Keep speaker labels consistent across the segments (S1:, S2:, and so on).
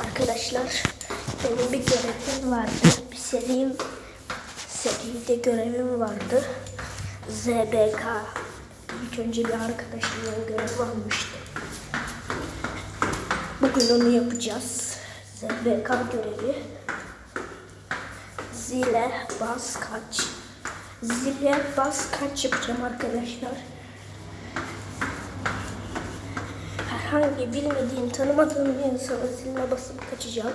S1: Arkadaşlar benim bir görevim vardı. Bir serim seride görevim vardı. ZBK. İlk önce bir arkadaşımla görev almıştı. Bugün onu yapacağız. ZBK görevi. Zile bas kaç. Zile bas kaç yapacağım arkadaşlar. Herhangi bilmediğim, tanımadığım bir insana ziline basıp kaçacağım.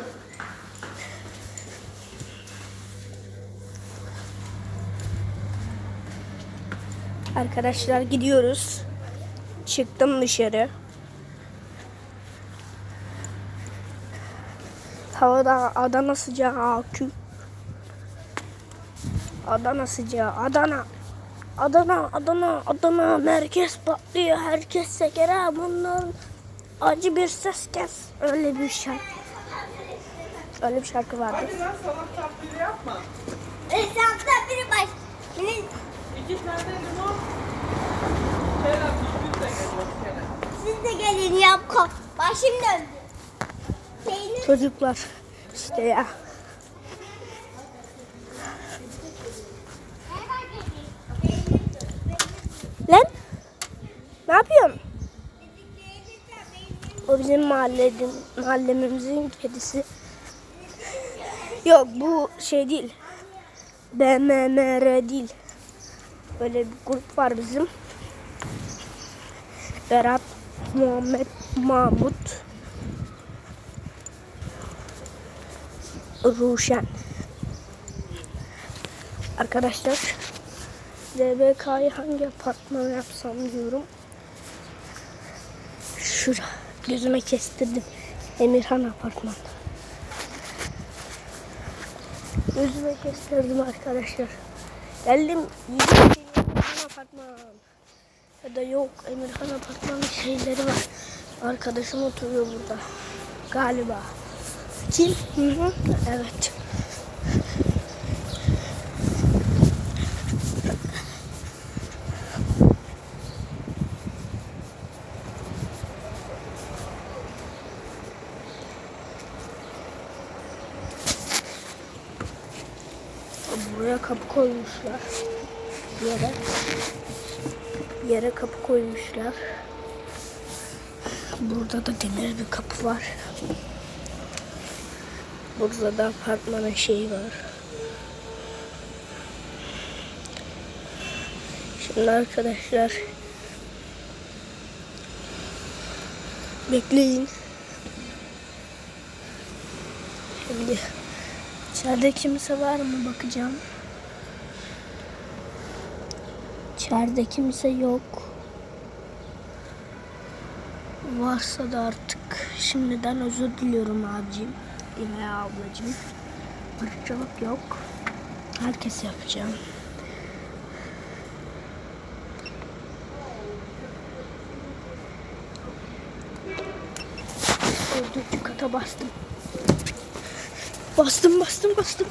S1: Arkadaşlar gidiyoruz. Çıktım dışarı. Havada Adana sıcağı akü. Adana sıcağı Adana. Adana Adana Adana merkez patlıyor herkes sekere bundan acı bir ses kes öyle bir şarkı. Öyle bir şarkı vardı.
S2: Hadi lan salak taklidi yapma.
S3: Hesapta biri baş. Benim-
S2: İki tane limon. Kerem düzgün de geliyor Kerem.
S3: Siz de gelin yap ko. Başım döndü. Peynir.
S1: Çocuklar işte ya. Lan ne yapıyorsun? Bizim mahallenin, mahallemizin kedisi. Yok bu şey değil. BMMR değil. Böyle bir grup var bizim. Berat, Muhammed, Mahmut, Ruşen. Arkadaşlar DBK'yı hangi apartmana yapsam diyorum. Şura. Gözüme kestirdim. Emirhan apartman. Gözüme kestirdim arkadaşlar. Geldim. Emirhan apartman. Ya da yok Emirhan apartmanın şeyleri var. Arkadaşım oturuyor burada. Galiba. Kim? Hı hı. Evet. Buraya kapı koymuşlar. Yere. Yere kapı koymuşlar. Burada da demir bir kapı var. Burada da apartmanın şeyi var. Şimdi arkadaşlar bekleyin. Şimdi içeride kimse var mı bakacağım. İçeride kimse yok. Varsa da artık şimdiden özür diliyorum abicim veya ablacığım. Irkçılık yok. Herkes yapacağım. Dördüncü kata bastım. Bastım bastım bastım.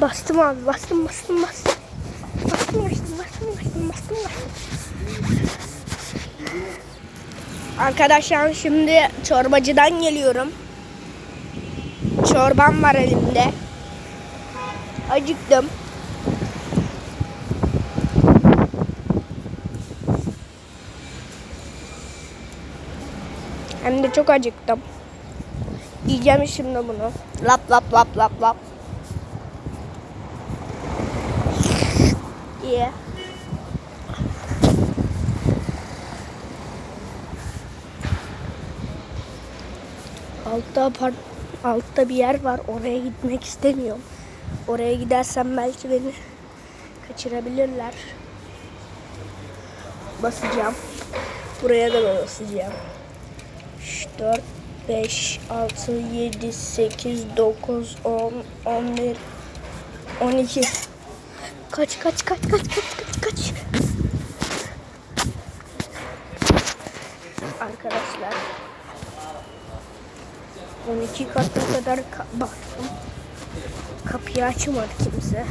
S1: Bastım abi bastım bastım bastım. Bastım bastım bastım bastım bastım bastım. Arkadaşlar şimdi çorbacıdan geliyorum. Çorbam var elimde. Acıktım. Hem de çok acıktım. Yiyeceğim şimdi bunu. Lap lap lap lap lap. diye. Altta apart altta bir yer var. Oraya gitmek istemiyorum. Oraya gidersem belki beni kaçırabilirler. Basacağım. Buraya da basacağım. 4 5 6 7 8 9 10 11 12 Kaç kaç kaç kaç kaç kaç kaç. Arkadaşlar 12 kata kadar ka- baktım. Kapıyı açmadı kimse.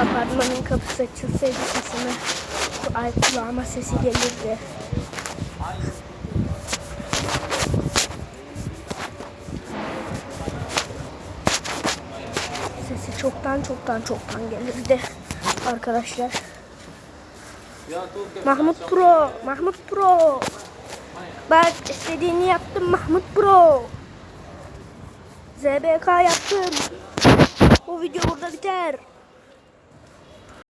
S1: Apartmanın kapısı açılsaydı sesimi ay kulağıma sesi gelirdi. Sesi çoktan çoktan çoktan gelirdi arkadaşlar. Mahmut Pro, Mahmut Pro. Bak istediğini yaptım Mahmut Pro. ZBK yaptım. Bu video burada biter.